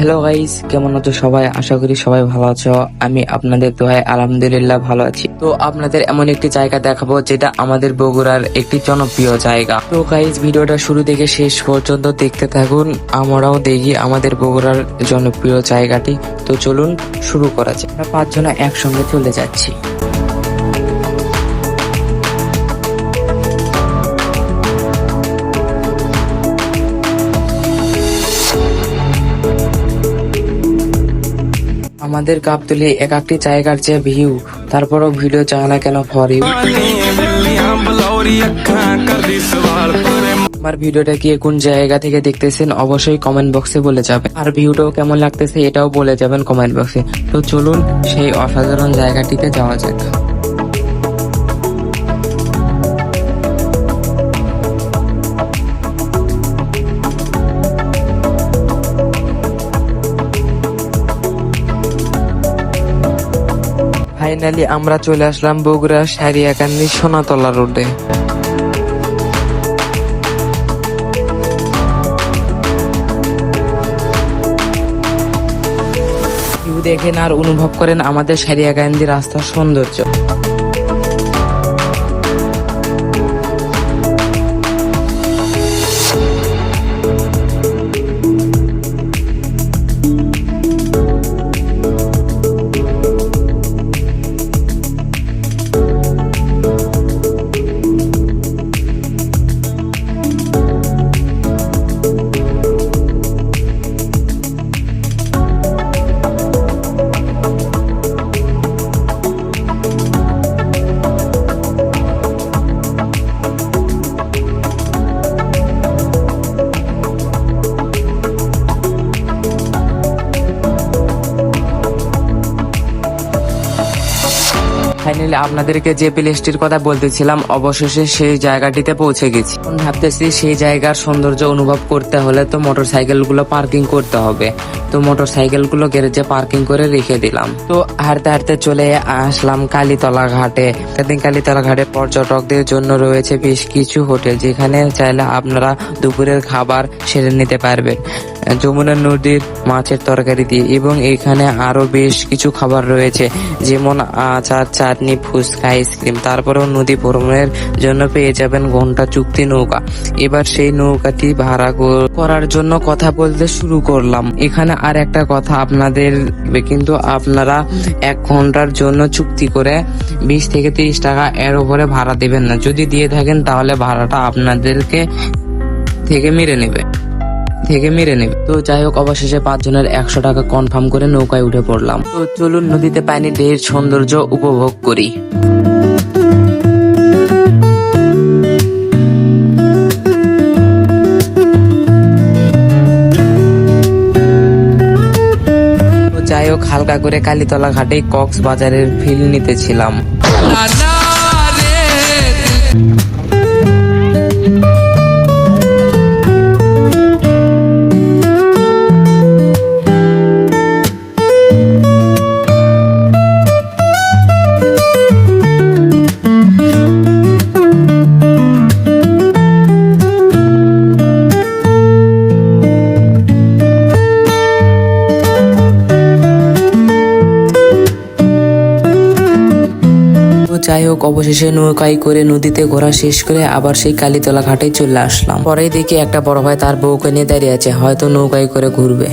Hello guys কেমন আছো সবাই? আশা করি সবাই ভালো আছো। আমি আপনাদের দোয়ায় আলহামদুলিল্লাহ ভালো আছি। তো আপনাদের এমন একটি জায়গা দেখাবো, যেটা আমাদের বগুড়ার একটি জনপ্রিয় জায়গা। তো গাইস ভিডিওটা শুরু থেকে শেষ পর্যন্ত দেখতে থাকুন। আমরাও দেখি আমাদের বগুড়ার জনপ্রিয় জায়গাটি। তো চলুন শুরু করা যাক। আমরা পাঁচজনা একসঙ্গে চলে যাচ্ছি। আমাদের কাপ তুলে এক একটি জায়গার যে ভিউ। তারপরও ভিডিও চায় না কেন ফর ইউ আমার ভিডিওটা কি কোন জায়গা থেকে দেখতেছেন অবশ্যই কমেন্ট বক্সে বলে যাবে আর ভিউটাও কেমন লাগতেছে এটাও বলে যাবেন কমেন্ট বক্সে তো চলুন সেই অসাধারণ জায়গাটিতে যাওয়া যাক। ফাইনালি আমরা চলে আসলাম বগুড়া সারিয়াকান্দি সোনাতলা রোডে। দেখেন আর অনুভব করেন আমাদের সারিয়াকান্দি রাস্তার সৌন্দর্য। ফাইনালি আপনাদেরকে যে প্লেসটির কথা বলতেছিলাম, অবশেষে সেই জায়গাটিতে পৌঁছে গেছি। এখন ভাবতেছি সেই জায়গার সৌন্দর্য অনুভব করতে হলে তো মোটর সাইকেলগুলো পার্কিং করতে হবে। তো মোটর সাইকেলগুলো গ্যারেজে পার্কিং করে রেখে দিলাম। তো হাঁটতে হাঁটতে চলে আসলাম কালীতলা ঘাটে। সেদিন কালীতলা ঘাটে পর্যটকদের জন্য রয়েছে বেশ কিছু হোটেল, যেখানে চাইলে আপনারা দুপুরের খাবার সেরে নিতে পারবেন। যমুনা নদীর মাছের তরকারি দিয়ে, এবং এখানে আরও বেশ কিছু খাবার রয়েছে, যেমন আচার চাটনি ফুচকা, আইসক্রিম, তারপরেও নদী ভ্রমণের জন্য পেয়ে যাবেন ঘণ্টা চুক্তি নৌকা। এবার সেই নৌকাটি ভাড়া করার জন্য কথা বলতে শুরু করলাম। এখানে আর একটা কথা আপনাদের কিন্তু আপনারা এক ঘণ্টার জন্য চুক্তি করে বিশ থেকে তিরিশ টাকা এর উপরে ভাড়া দেবেন না। যদি দিয়ে থাকেন তাহলে ভাড়াটা আপনাদেরকে থেকে মেরে নেবে। থেকে মেরে নেবে। তো যাই হোক, অবশেষে পাঁচজনের একশো টাকা কনফার্ম করে নৌকায় উঠে পড়লাম। তো চলুন নদীতে পানি ঢের সৌন্দর্য উপভোগ করি। যাই হোক, হালকা করে কালীতলা ঘাটে কক্সবাজারের ফিল নিতেছিলাম। যাই হোক, অবশেষে নৌকাই করে নদীতে ঘোরা শেষ করে আবার সেই কালীতলা ঘাটে চলে আসলাম। পরে দেখি একটা বড় ভাই তার বউকে নিয়ে দাঁড়িয়ে আছে, হয়তো নৌকায় করে ঘুরবে।